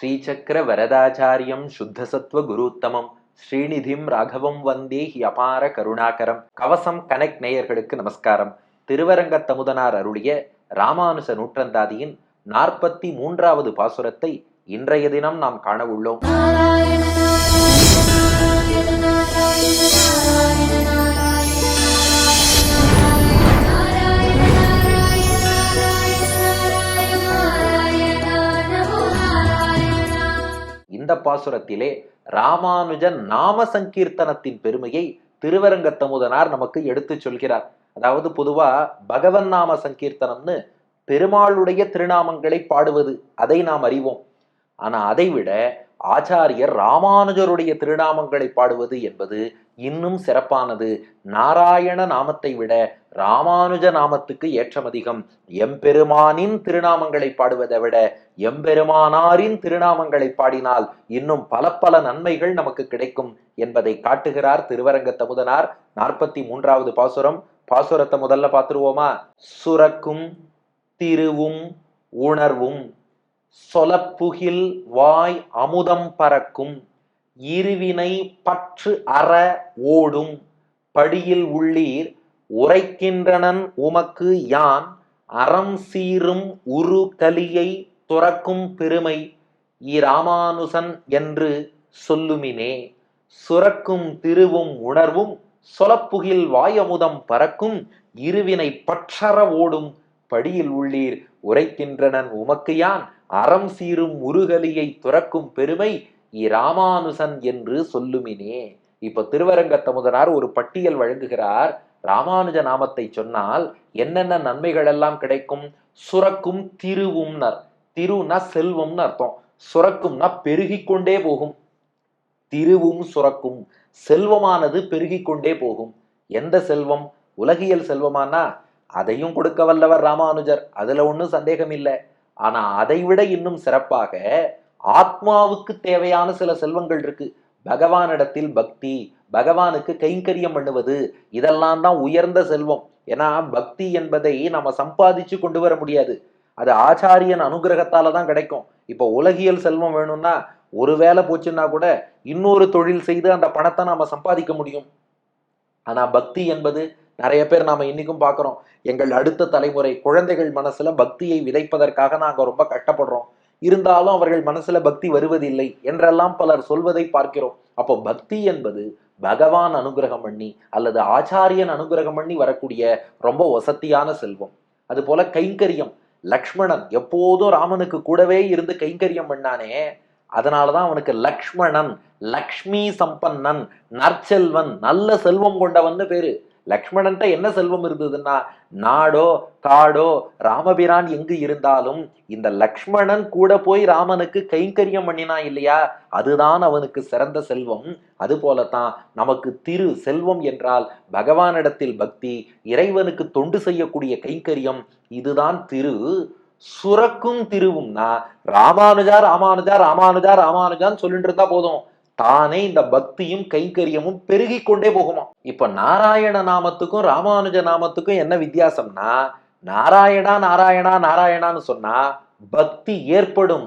ஸ்ரீசக்கர வரதாச்சாரியம் சுத்தசத்வ குருத்தமம். ஸ்ரீநிதிம் ராகவம் வந்தே he அபார கருணாகரம். கவசம் connect நேயர்களுக்கு நமஸ்காரம். திருவரங்கத்தமுதனார் அருளிய ராமானுச நூற்றந்தாதியின் நாற்பத்தி மூன்றாவது பாசுரத்தை இன்றைய தினம் நாம் காண உள்ளோம். இந்த பாசுரத்திலே ராமானுஜன் நாம சங்கீர்த்தனத்தின் பெருமையை திருவரங்கத்தமுதனார் நமக்கு எடுத்துச் சொல்கிறார். அதாவது பொதுவா பகவன் நாம சங்கீர்த்தனம்னு பெருமாளுடைய திருநாமங்களை பாடுவது அதை நாம் அறிவோம். ஆனா அதை விட ஆச்சாரியர் ராமானுஜருடைய திருநாமங்களை பாடுவது என்பது இன்னும் சிறப்பானது. நாராயண நாமத்தை விட ராமானுஜ நாமத்துக்கு ஏற்றம் அதிகம் எம்பெருமானின் திருநாமங்களை பாடுவதை விட எம்பெருமானாரின் திருநாமங்களை பாடினால் இன்னும் பல பல நன்மைகள் நமக்கு கிடைக்கும் என்பதை காட்டுகிறார் திருவரங்க தமுதனார் நாற்பத்தி மூன்றாவது பாசுரம். பாசுரத்தை முதல்ல பார்த்துருவோமா? சுரக்கும் திருவும் உணர்வும். சொலப்புகில் வாய் அமுதம் பறக்கும் இருவினை பற்று அற ஓடும். படியில் உள்ளீர் உரைக்கின்றனன் உமக்கு யான்? அறம் சீரும் உரு கலியை துறக்கும் பெருமை இராமானுசன் என்று சொல்லுமினே. சுரக்கும் திருவும் உணர்வும் சொலப்புகில் வாயமுதம் பறக்கும் இருவினை பற்றற ஓடும். படியில் உள்ளீர் உரைக்கின்றனன் உமக்கு யான்? அறம் சீரும் முருகலியை துறக்கும் பெருமை இராமானுசன் என்று சொல்லுமினே. இப்ப திருவரங்கத்தமுதனார் ஒரு பட்டியல் வழங்குகிறார். ராமானுஜ நாமத்தை சொன்னால் என்னென்ன நன்மைகள் எல்லாம் கிடைக்கும்? சுரக்கும் திருவும்னர். திருனா செல்வம்னு அர்த்தம். சுரக்கும்னா பெருகி கொண்டே போகும். திருவும் சுரக்கும். செல்வமானது பெருகி கொண்டே போகும். எந்த செல்வம்? உலகியல் செல்வமானா? அதையும் கொடுக்க வல்லவர் ராமானுஜர். அதுல ஒன்றும் சந்தேகம் இல்லை ஆனா அதை விட இன்னும் சிறப்பாக ஆத்மாவுக்கு தேவையான சில செல்வங்கள் இருக்கு. பகவானிடத்தில் பக்தி பகவானுக்கு கைங்கரியம் பண்ணுவது இதெல்லாம் தான் உயர்ந்த செல்வம். ஏன்னா பக்தி என்பதை நம்ம சம்பாதிச்சு கொண்டு வர முடியாது. அது ஆச்சாரியன் அனுகிரகத்தால தான் கிடைக்கும். இப்போ உலகியல் செல்வம் வேணும்னா ஒரு வேலை போச்சுன்னா கூட இன்னொரு தொழில் செய்து அந்த பணத்தை நாம சம்பாதிக்க முடியும். ஆனா பக்தி என்பது நிறைய பேர் நாம இன்னைக்கும் பார்க்குறோம் எங்கள் அடுத்த தலைமுறை குழந்தைகள் மனசுல பக்தியை விதைப்பதற்காக நாங்க ரொம்ப கஷ்டப்படுறோம். இருந்தாலும் அவர்கள் மனசுல பக்தி வருவதில்லை என்றெல்லாம் பலர் சொல்வதை பார்க்கிறோம். அப்போ பக்தி என்பது பகவான் அனுகிரகம் பண்ணி அல்லது ஆச்சாரியன் அனுகிரகம் பண்ணி வரக்கூடிய ரொம்ப வசத்தியான செல்வம். அதுபோல கைங்கரியம் லக்ஷ்மணன் எப்போதும் ராமனுக்கு கூடவே இருந்து கைங்கரியம் பண்ணானே அதனாலதான் அவனுக்கு லக்ஷ்மணன் லக்ஷ்மி சம்பன்னன் நற்செல்வன் நல்ல செல்வம் கொண்டவன்னு பேரு. லக்ஷ்மணன்ட்ட என்ன செல்வம் இருந்ததுன்னா நாடோ காடோ ராமபிரான் எங்கு இருந்தாலும் இந்த லக்ஷ்மணன் கூட போய் ராமனுக்கு கைங்கரியம் பண்ணினான் இல்லையா? அதுதான் அவனுக்கு சிறந்த செல்வம். அது போலத்தான் நமக்கு திரு செல்வம் என்றால் பகவானிடத்தில் பக்தி இறைவனுக்கு தொண்டு செய்யக்கூடிய கைங்கரியம் இதுதான் திரு. சுரக்கும் திருவும்னா ராமானுஜா ராமானுஜா ராமானுஜா ராமானுஜான்னு சொல்லிட்டு இருந்தா போதும். தானே இந்த பக்தியும் கைங்கரியமும் பெருகி கொண்டே போகுமா இப்ப நாராயண நாமத்துக்கும் ராமானுஜ நாமத்துக்கும் என்ன வித்தியாசம்னா நாராயணா நாராயணா நாராயணான்னு சொன்னா பக்தி ஏற்படும்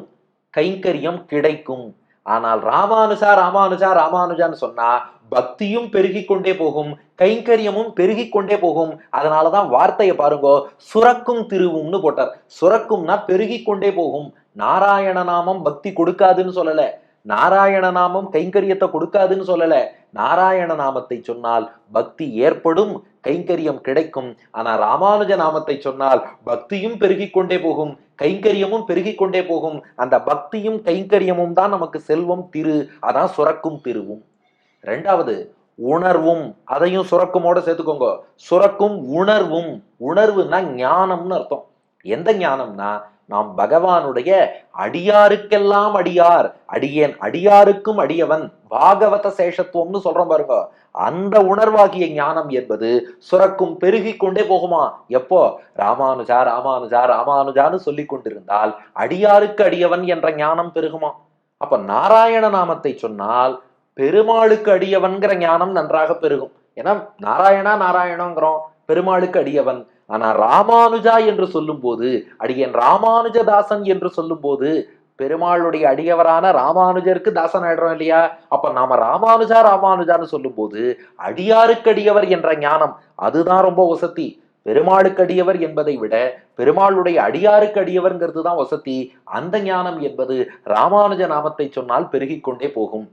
கைங்கரியம் கிடைக்கும். ஆனால் ராமானுஜா ராமானுஜா ராமானுஜான்னு சொன்னா பக்தியும் பெருகி கொண்டே போகும் கைங்கரியமும் பெருகி கொண்டே போகும். அதனாலதான் வார்த்தையை பாருங்க சுரக்கும் திருவும்னு போட்டார். சுரக்கும்னா பெருகி கொண்டே போகும். நாராயண நாமம் பக்தி கொடுக்காதுன்னு சொல்லலை. நாராயண நாமம் கைங்கரியத்தை கொடுக்காதுன்னு சொல்லல. நாராயண நாமத்தை சொன்னால் பக்தி ஏற்படும் கைங்கரியம் கிடைக்கும். ஆனா ராமானுஜ நாமத்தை சொன்னால் பக்தியும் பெருகி கொண்டே போகும் கைங்கரியமும் பெருகி கொண்டே போகும். அந்த பக்தியும் கைங்கரியமும் தான் நமக்கு செல்வம் திரு அதான் சுரக்கும் திருவும். ரெண்டாவது உணர்வும். அதையும் சுரக்குமோட சேர்த்துக்கோங்க. சுரக்கும் உணர்வும். உணர்வுனா ஞானம்னு அர்த்தம். எந்த ஞானம்னா நாம் பகவானுடைய அடியாருக்கெல்லாம் அடியார் அடியேன் அடியாருக்கும் அடியவன் பாகவத சேஷத்துவம்னு சொல்றோம் பாருங்க. அந்த உணர்வாகிய ஞானம் என்பது சுரக்கும் பெருகி கொண்டே போகுமா? எப்போ? ராமானுஜா ராமானுஜா ராமானுஜான்னு சொல்லி கொண்டிருந்தால் அடியாருக்கு அடியவன் என்ற ஞானம் பெருகுமா? அப்ப நாராயண நாமத்தை சொன்னால் பெருமாளுக்கு அடியவன்கிற ஞானம் நன்றாக பெருகும். ஏன்னா நாராயணா நாராயணங்கிறோம் பெருமாளுக்கு அடியவன் ஆனா ராமானுஜா என்று சொல்லும்போது அடியன் ராமானுஜதாசன் என்று சொல்லும்போது பெருமாளுடைய அடியவரான ராமானுஜருக்கு தாசன் ஆயிடுறோம் இல்லையா? அப்ப நாம ராமானுஜா ராமானுஜான்னு சொல்லும்போது அடியாருக்கு அடியவர் என்ற ஞானம் அதுதான் ரொம்ப வசதி. பெருமாளுக்கு அடியவர் என்பதை விட பெருமாளுடைய அடியாருக்கு அடியவர்ங்கிறது தான் வசதி. அந்த ஞானம் என்பது ராமானுஜ நாமத்தை சொன்னால் பெருகி கொண்டே போகும்.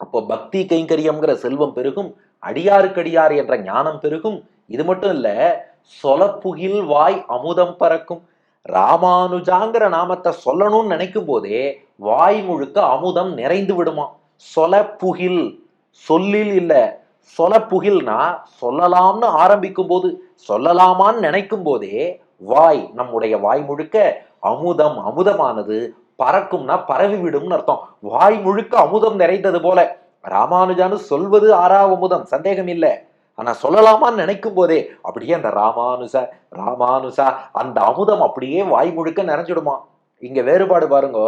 அப்போ பக்தி கைங்கரியம்ங்கிற செல்வம் பெருகும் அடியாருக்கு அடியார் என்ற ஞானம் பெருகும். இது மட்டும் இல்லை சொலப்புகில் வாய் அமுதம் பறக்கும். ராமானுஜாங்கிற நாமத்தை சொல்லணும்னு நினைக்கும் போதே வாய் முழுக்க அமுதம் நிறைந்து விடுமா? சொலப்புகில். சொல்லில் இல்ல. சொலப்புகில்னா சொல்லலாம்னு ஆரம்பிக்கும் போது சொல்லலாமான்னு நினைக்கும் போதே வாய் நம்முடைய வாய் முழுக்க அமுதம் அமுதமானது பறக்கும்னா பரவி விடும்னு அர்த்தம். வாய் முழுக்க அமுதம் நிறைந்தது போல. ராமானுஜான்னு சொல்வது ஆறாவது அமுதம் சந்தேகம் இல்லை ஆனால் சொல்லலாமான்னு நினைக்கும் போதே அப்படியே அந்த ராமானுச ராமானுசா அந்த அமுதம் அப்படியே வாய் முழுக்க நிறைஞ்சிடுமா? இங்கே வேறுபாடு பாருங்க.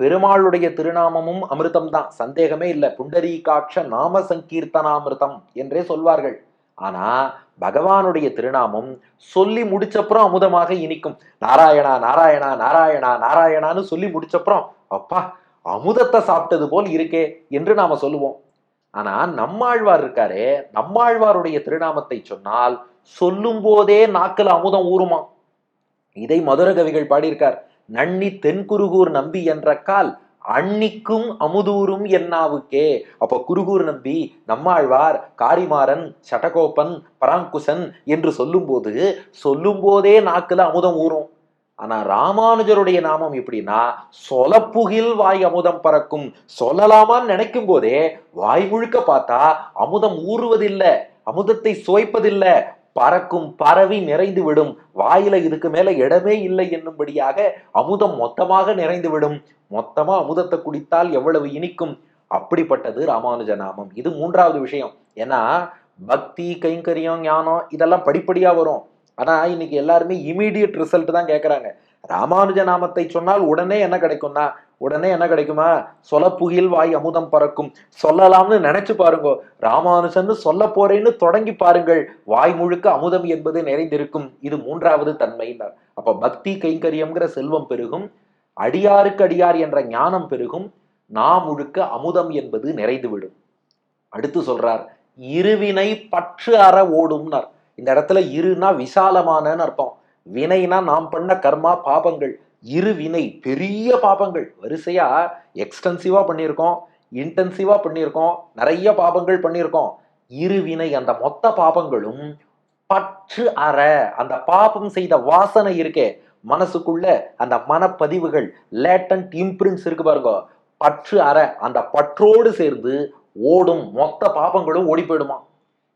பெருமாளுடைய திருநாமமும் அமிர்தம் தான். சந்தேகமே இல்லை. புண்டரீகாட்ச நாம சங்கீர்த்தனாமிர்தம் என்றே சொல்வார்கள். ஆனா பகவானுடைய திருநாமம் சொல்லி முடிச்சப்புறம் அமுதமாக இனிக்கும். நாராயணா நாராயணா நாராயணா நாராயணான்னு சொல்லி முடிச்சப்புறம் அப்பா அமுதத்தை சாப்பிட்டது போல் இருக்கே என்று நாம சொல்லுவோம். ஆனா நம்மாழ்வார் இருக்காரே நம்மாழ்வாருடைய திருநாமத்தை சொன்னால் சொல்லும் போதே நாக்குல அமுதம் ஊறுமா? இதை மதுர கவிகள் பாடியிருக்கார். நன்னி தென்குருகூர் நம்பி என்ற கால் அன்னிக்கும் அமுதூரும் என்னாவுக்கே. அப்ப குருகூர் நம்பி நம்மாழ்வார் காரிமாறன் சட்டகோப்பன் பராங்குசன் என்று சொல்லும்போது சொல்லும் போதே நாக்குல அமுதம் ஊறும். ஆனா ராமானுஜருடைய நாமம் எப்படின்னா சொலப்புகில் வாய் அமுதம் பறக்கும். சொல்லலாமான்னு நினைக்கும் போதே வாய் முழுக்க பார்த்தா அமுதம் ஊறுவதில்லை அமுதத்தை சுவைப்பதில்லை பறக்கும் பரவி நிறைந்து விடும். வாயில இதுக்கு மேல இடமே இல்லை என்னும்படியாக அமுதம் மொத்தமாக நிறைந்து விடும். மொத்தமா அமுதத்தை குடித்தால் எவ்வளவு இனிக்கும்? அப்படிப்பட்டது ராமானுஜ நாமம். இது மூன்றாவது விஷயம். ஏன்னா பக்தி கைங்கரியம் ஞானம் இதெல்லாம் படிப்படியா வரும். ஆனா இன்னைக்கு எல்லாருமே இமீடியட் ரிசல்ட் தான் கேட்கறாங்க ராமானுஜ நாமத்தை சொன்னால் உடனே என்ன கிடைக்கும்னா உடனே என்ன கிடைக்குமா? சொலப்புகில் வாய் அமுதம் பறக்கும். சொல்லலாம்னு நினைச்சு பாருங்க. ராமானுஜன்னு சொல்ல போறேன்னு தொடங்கி பாருங்கள். வாய் முழுக்க அமுதம் என்பது நிறைந்திருக்கும். இது மூன்றாவது தன்மைன்னார் அப்ப பக்தி கைங்கரியம்ங்கிற செல்வம் பெருகும். அடியாருக்கு அடியார் என்ற ஞானம் பெருகும். நா முழுக்க அமுதம் என்பது நிறைந்துவிடும். அடுத்து சொல்றார் இருவினை பற்று அற ஓடும்னார். இந்த இடத்துல இருனா விசாலமானன்னு அர்த்தம். வினைனா நாம் பண்ண கர்மா பாபங்கள். இரு வினை பெரிய பாபங்கள். வரிசையா எக்ஸ்டென்சிவா பண்ணியிருக்கோம் இன்டென்சிவா பண்ணியிருக்கோம் நிறைய பாபங்கள் பண்ணியிருக்கோம். இரு வினை அந்த மொத்த பாபங்களும் பற்று அற அந்த பாபம் செய்த வாசனை இருக்கே. மனசுக்குள்ள அந்த மனப்பதிவுகள் லேட்டன்ட் இம்ப்ரிண்ட்ஸ் இருக்கு பாருங்க. பற்று அற அந்த பற்றோடு சேர்ந்து ஓடும் மொத்த பாபங்களும் ஓடி போயிடுமா?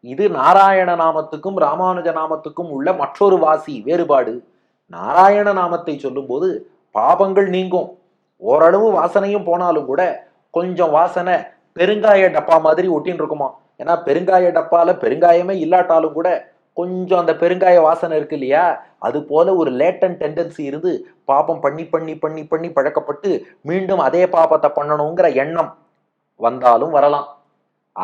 இது நாராயண நாமத்துக்கும் ராமானுஜ நாமத்துக்கும் உள்ள மற்றொரு வாசி வேறுபாடு. நாராயண நாமத்தை சொல்லும்போது பாபங்கள் நீங்கும். ஓரளவு வாசனையும் போனாலும் கூட கொஞ்சம் வாசனை பெருங்காய டப்பா மாதிரி ஒட்டின்னு இருக்குமா ஏன்னா பெருங்காய டப்பால பெருங்காயமே இல்லாட்டாலும் கூட கொஞ்சம் அந்த பெருங்காய வாசனை இருக்கு இல்லையா? அது போல ஒரு லேட்டன் டெண்டன்சி இருந்து பாபம் பண்ணி பண்ணி பண்ணி பண்ணி பழக்கப்பட்டு மீண்டும் அதே பாபத்தை பண்ணணுங்கிற எண்ணம் வந்தாலும் வரலாம்.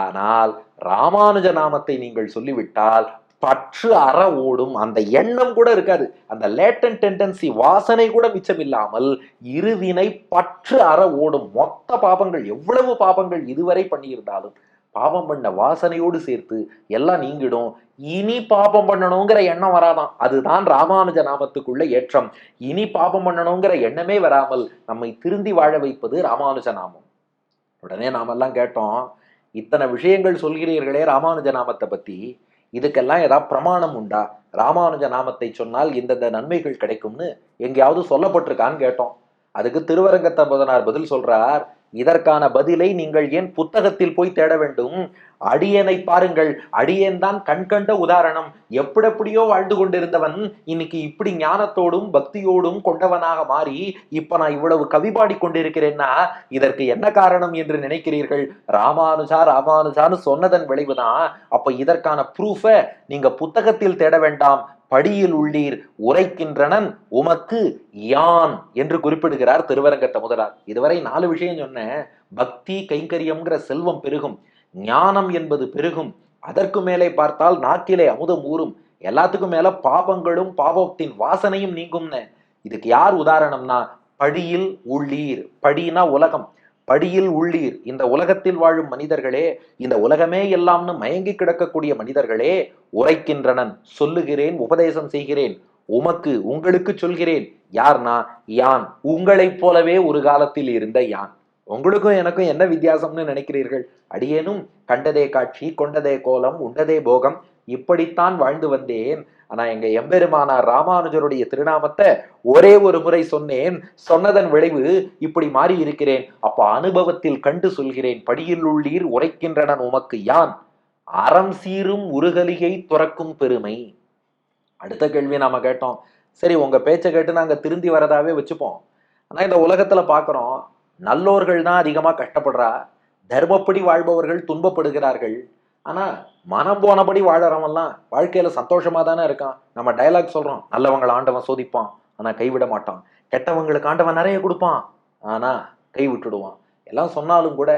ஆனால் ராமானுஜ நாமத்தை நீங்கள் சொல்லிவிட்டால் பற்று அற ஓடும் அந்த எண்ணம் கூட இருக்காது. அந்த லேட்டன் டெண்டன்சி வாசனை கூட மிச்சமில்லாமல் இருவினை பற்று அற ஓடும். மொத்த பாபங்கள் எவ்வளவு பாபங்கள் இதுவரை பண்ணியிருந்தாலும் பாபம் பண்ண வாசனையோடு சேர்த்து எல்லாம் நீங்கிடும். இனி பாபம் பண்ணணுங்கிற எண்ணம் வராதாம் அதுதான் ராமானுஜ நாமத்துக்குள்ள ஏற்றம். இனி பாபம் பண்ணணுங்கிற எண்ணமே வராமல் நம்மை திருந்தி வாழ வைப்பது ராமானுஜ நாமம். உடனே நாமெல்லாம் கேட்டோம் இத்தனை விஷயங்கள் சொல்கிறீர்களே ராமானுஜ நாமத்தை பத்தி. இதுக்கெல்லாம் ஏதாவது பிரமாணம் உண்டா? ராமானுஜ நாமத்தை சொன்னால் இந்தந்த நன்மைகள் கிடைக்கும்னு எங்கேயாவது சொல்லப்பட்டிருக்கான்னு கேட்டோம். அதுக்கு திருவரங்கத்தம்பதனார் பதில் சொல்றார் இதற்கான பதிலை நீங்கள் ஏன் புத்தகத்தில் போய் தேட வேண்டும்? அடியனை பாருங்கள். அடியன் தான் கண்கண்ட உதாரணம். எப்படியோ வாழ்ந்து கொண்டிருந்தவன் இன்னைக்கு இப்படி ஞானத்தோடும் பக்தியோடும் கொண்டவனாக மாறி இப்ப நான் இவ்வளவு கவி பாடி கொண்டிருக்கிறேன்னா இதற்கு என்ன காரணம் என்று நினைக்கிறீர்கள்? ராமானுஜா ராமானுஜான்னு சொன்னதன் விளைவுதான். அப்ப இதற்கான ப்ரூஃப நீங்க புத்தகத்தில் தேட வேண்டாம். படியில் உள்ளீர் உரைக்கின்றனன் உமக்கு யான் என்று குறிப்பிடுகிறார் திருவரங்கத்த முதலார். இதுவரை நாலு விஷயம் சொன்னேன். பக்தி கைங்கரியம்ங்கிற செல்வம் பெருகும். ஞானம் என்பது பெருகும். அதற்கு மேலே பார்த்தால் நாக்கிலே அமுதம் ஊறும். எல்லாத்துக்கும் மேல பாபங்களும் பாபத்தின் வாசனையும் நீங்கும்னு. இதுக்கு யார் உதாரணம்னா? படியில் உள்ளீர். படினா உலகம். படியில் உள்ளீர். இந்த உலகத்தில் வாழும் மனிதர்களே இந்த உலகமே எல்லாம்னு மயங்கி கிடக்கக்கூடிய மனிதர்களே உரைக்கின்றனன். சொல்லுகிறேன் உபதேசம் செய்கிறேன். உமக்கு உங்களுக்கு சொல்கிறேன். யார்னா யான். உங்களைப் போலவே ஒரு காலத்தில் இருந்த யான். உங்களுக்கும் எனக்கும் என்ன வித்தியாசம்னு நினைக்கிறீர்கள்? அடியேனும் கண்டதே காட்சி கொண்டதே கோலம் உண்டதே போகம் இப்படித்தான் வாழ்ந்து வந்தேன். ஆனா எங்க எம்பெருமானார் ராமானுஜருடைய திருநாமத்தை ஒரே ஒரு முறை சொன்னேன். சொன்னதன் விளைவு இப்படி மாறி இருக்கிறேன் அப்ப அனுபவத்தில் கண்டு சொல்கிறேன். படியில் உள்ளீர் உரைக்கின்றனன் உமக்கு யான்? அறம் சீரும் உருகலியை துறக்கும் பெருமை. அடுத்த கேள்வி நாம கேட்டோம். சரி உங்க பேச்சை கேட்டு நாங்க திருந்தி வரதாவே வச்சுப்போம். ஆனா இந்த உலகத்துல பாக்குறோம் நல்லோர்கள் தான் அதிகமா கஷ்டப்படுறா. தர்மப்படி வாழ்பவர்கள் துன்பப்படுகிறார்கள். ஆனால் மனம் போனபடி வாழறவன்லாம் வாழ்க்கையில் சந்தோஷமா தானே இருக்கான். நம்ம டயலாக் சொல்கிறோம் நல்லவங்களை ஆண்டவன் சோதிப்பான் ஆனால் கைவிட மாட்டான். கெட்டவங்களுக்கு ஆண்டவன் நிறைய கொடுப்பான் ஆனால் கை விட்டுடுவான். எல்லாம் சொன்னாலும் கூட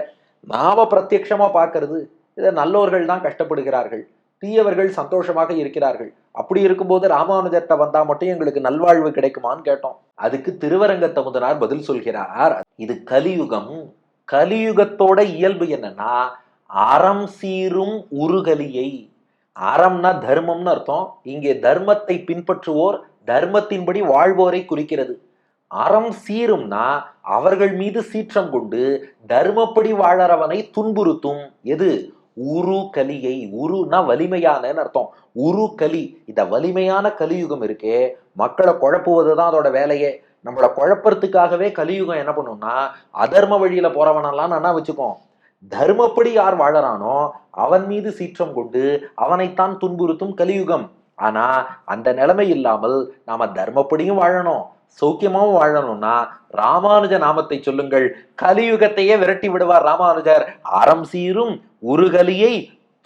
நாம பிரத்யட்சமாக பார்க்கறது இதை நல்லோர்கள் தான் கஷ்டப்படுகிறார்கள். தீயவர்கள் சந்தோஷமாக இருக்கிறார்கள். அப்படி இருக்கும்போது ராமானுஜர்கிட்ட வந்தா மட்டும் எங்களுக்கு நல்வாழ்வு கிடைக்குமான்னு கேட்டோம். அதுக்கு திருவரங்க தமுதனார் பதில் சொல்கிறார். இது கலியுகம். கலியுகத்தோட இயல்பு என்னன்னா அறம் சீரும் உருகலியை. அறம்னா தர்மம்னு அர்த்தம். இங்கே தர்மத்தை பின்பற்றுவோர் தர்மத்தின்படி வாழ்வோரை குறிக்கிறது. அறம் சீரும்னா அவர்கள் மீது சீற்றம் கொண்டு தர்மப்படி வாழறவனை துன்புறுத்தும். எது? உரு கலியை உருனா வலிமையானன்னு அர்த்தம். உரு கலி இந்த வலிமையான கலியுகம் இருக்கே. மக்களை குழப்புவது தான் அதோட வேலையே. நம்மளை குழப்பறதுக்காகவே கலியுகம் என்ன பண்ணும்னா அதர்ம வழியில போறவனெல்லாம் நான் வச்சுக்கோம். தர்மப்படி யார் வாழறானோ அவன் மீது சீற்றம் கொண்டு அவனைத்தான் துன்புறுத்தும் கலியுகம். ஆனா அந்த நிலைமை இல்லாமல் நாம தர்மப்படியும் வாழணும் சௌக்கியமாவும் வாழணும்னா ராமானுஜ நாமத்தை சொல்லுங்கள். கலியுகத்தையே விரட்டி விடுவார் ராமானுஜர். அறம் சீரும் உருகலியை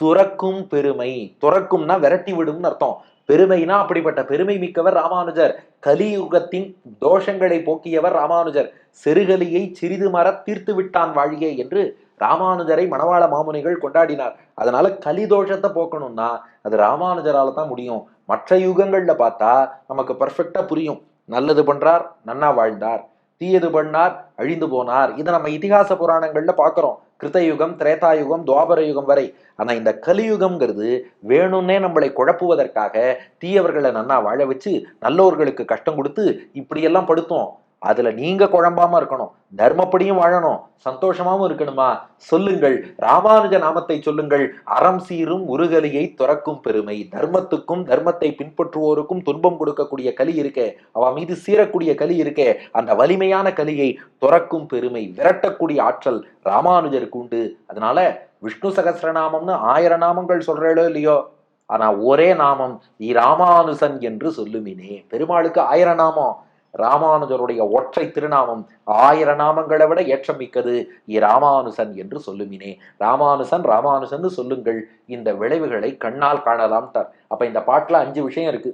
துறக்கும் பெருமை. துறக்கும்னா விரட்டி விடும்னு அர்த்தம். பெருமைனா அப்படிப்பட்ட பெருமை மிக்கவர் ராமானுஜர். கலியுகத்தின் தோஷங்களை போக்கியவர் ராமானுஜர். செருகலியை சிறிது மர தீர்த்து விட்டான் வாழியே என்று ராமானுஜரை மணவாள மாமுனிகள் கொண்டாடினார். அதனால கலி தோஷத்தை போக்கணும்னா அது ராமானுஜரால தான் முடியும். மற்ற யுகங்கள்ல பார்த்தா நமக்கு பர்ஃபெக்டா புரியும். நல்லது பண்றார் நன்னா வாழ்ந்தார். தீயது பண்ணார் அழிந்து போனார். இதை நம்ம இதிகாச புராணங்கள்ல பார்க்கிறோம். கிருத்தயுகம் திரேதாயுகம் துவாபர யுகம் வரை. ஆனா இந்த கலியுகம்ங்கிறது வேணும்னே நம்மளை குழப்புவதற்காக தீயவர்களை நன்னா வாழ வச்சு நல்லோர்களுக்கு கஷ்டம் கொடுத்து இப்படியெல்லாம் படுத்தோம். அதுல நீங்க குழம்பாம இருக்கணும். தர்மப்படியும் வாழணும். சந்தோஷமாவும் இருக்கணுமா? சொல்லுங்கள். ராமானுஜ நாமத்தை சொல்லுங்கள். அறம் சீரும் உருகலியை துறக்கும் பெருமை. தர்மத்துக்கும் தர்மத்தை பின்பற்றுவோருக்கும் துன்பம் கொடுக்கக்கூடிய கலி இருக்கே. அவ மீது சீரக்கூடிய கலி இருக்கே. அந்த வலிமையான கலியை துறக்கும் பெருமை விரட்டக்கூடிய ஆற்றல் ராமானுஜருக்கு உண்டு. அதனால விஷ்ணு சகசிரநாமம்னு ஆயிரம் நாமங்கள் சொல்றேளோ இல்லையோ? ஆனா ஒரே நாமம் இ ராமானுசன் என்று சொல்லுமினே. பெருமாளுக்கு ஆயிரம் நாமம். ராமானுஜருடைய ஒற்றை திருநாமம் ஆயிர நாமங்களை விட ஏற்றம் மிக்கது இ ராமானுசன் என்று சொல்லுமினே. ராமானுசன் ராமானுசன் சொல்லுங்கள். இந்த விளைவுகளை கண்ணால் காணலாம்ட்டார் அப்ப இந்த பாட்டுல அஞ்சு விஷயம் இருக்கு.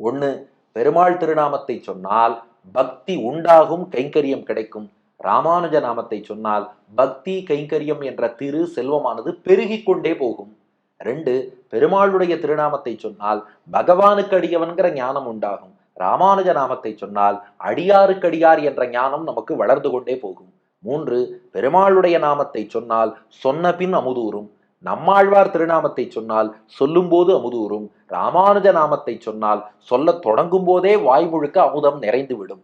ஒன்று பெருமாள் திருநாமத்தை சொன்னால் பக்தி உண்டாகும் கைங்கரியம் கிடைக்கும். ராமானுஜ நாமத்தை சொன்னால் பக்தி கைங்கரியம் என்ற திரு செல்வமானது பெருகி கொண்டே போகும். ரெண்டு பெருமாளுடைய திருநாமத்தை சொன்னால் பகவானுக்கு அடியவன்கிற ஞானம் உண்டாகும். ராமானுஜ நாமத்தை சொன்னால் அடியாருக்கடியார் என்ற ஞானம் நமக்கு வளர்ந்து கொண்டே போகும். மூன்று பெருமாளுடைய நாமத்தை சொன்னால் சொன்ன பின் அமுதூறும். நம்மாழ்வார் திருநாமத்தை சொன்னால் சொல்லும்போது அமுதூறும். ராமானுஜ நாமத்தை சொன்னால் சொல்லத் தொடங்கும் போதே வாய் முழுக்க அமுதம் நிறைந்துவிடும்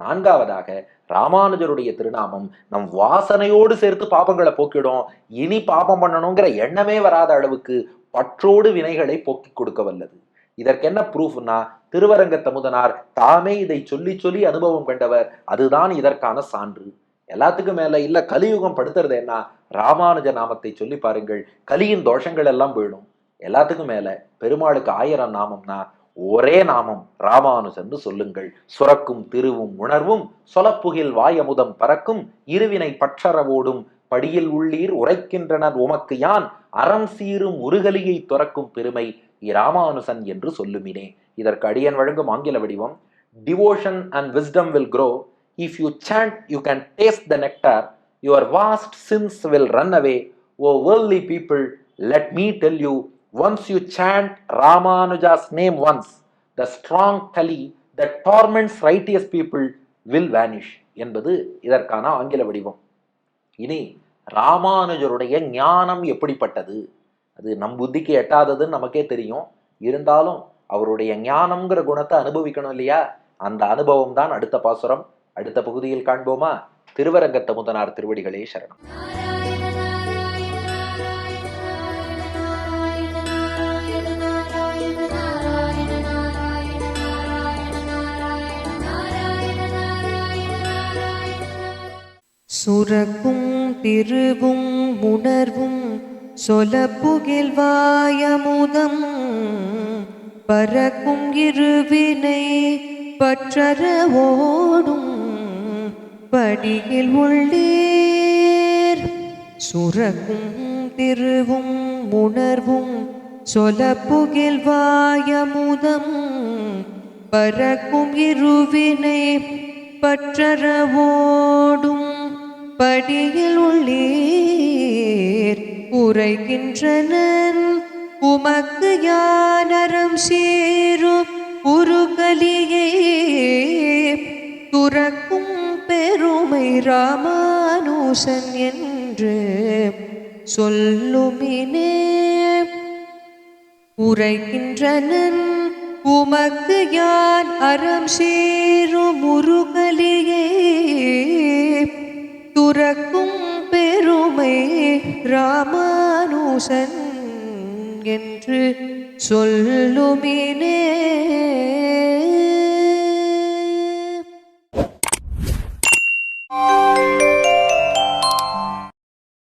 நான்காவதாக ராமானுஜருடைய திருநாமம் நம் வாசனையோடு சேர்த்து பாபங்களை போக்கிடும். இனி பாபம் பண்ணணுங்கிற எண்ணமே வராத அளவுக்கு பற்றோடு வினைகளை போக்கிக் கொடுக்க வல்லது. இதற்கு என்ன ப்ரூஃப்னா திருவரங்க தமுதனார் தாமே இதை சொல்லி சொல்லி அனுபவம் கண்டவர். அதுதான் இதற்கான சான்று. எல்லாத்துக்கும் மேல இல்ல கலியுகம் படுத்துறது என்ன? ராமானுஜ நாமத்தை சொல்லி பாருங்கள். கலியின் தோஷங்கள் எல்லாம் போயிடும் எல்லாத்துக்கும் மேல பெருமாளுக்கு ஆயிரம் நாமம்னா ஒரே நாமம் ராமானுஜன்னு சொல்லுங்கள். சுரக்கும் திருவும் உணர்வும் சொலப்புகில் வாயமுதம் பறக்கும் இருவினை பற்றறவோடும் படியில் உள்ளீர் உரைக்கின்றனர் உமக்கு யான்? அறம் சீரும் உருகலியை துறக்கும் பெருமை இராமானுசன் என்று சொல்லுமினே இதற்கு அடியன் வழங்கும் ஆங்கில வடிவம் devotion and wisdom will grow if you chant you can taste the nectar your vast sins will run away O வேர்லி people let me tell you once you chant Ramanuja's name once the strong Kali the torments righteous people will vanish என்பது இதற்கான ஆங்கில வடிவம் இனி ராமானுஜருடைய ஞானம் எப்படிப்பட்டது அது நம் புத்திக்கு எட்டாததுன்னு நமக்கே தெரியும். இருந்தாலும் அவருடைய ஞானம்ங்கிற குணத்தை அனுபவிக்கணும் இல்லையா? அந்த அனுபவம் தான் அடுத்த பாசுரம். அடுத்த பகுதியில் காண்போமா? திருவரங்கத்த முதனார் திருவடிகளே சரணம். சுரக்கும் திருவும் உணர்வும் சொலப்புகில்வாயமுதம் பறக்கும் இருவினை பற்றற ஓடும் படியில் உள்ளீர். சுரக்கும் திருவும் உணர்வும் சொலப்புகில்வாயமுதம் பறக்கும் இருவினை பற்றற ஓடும் படியில் உள்ளீர். உரைகின்றனன் உமக்கு யானரம் சேரும் உருகலியே. துறக்கும் பெருமை ராமானுசன் என்று சொல்லுமினே. உரைக்கின்றனன் உமக்கு யான் அறம் சேரும் முருகலியே. துறக்கும் பெருமை ராமானுசன் என்று சொல்லுமினே.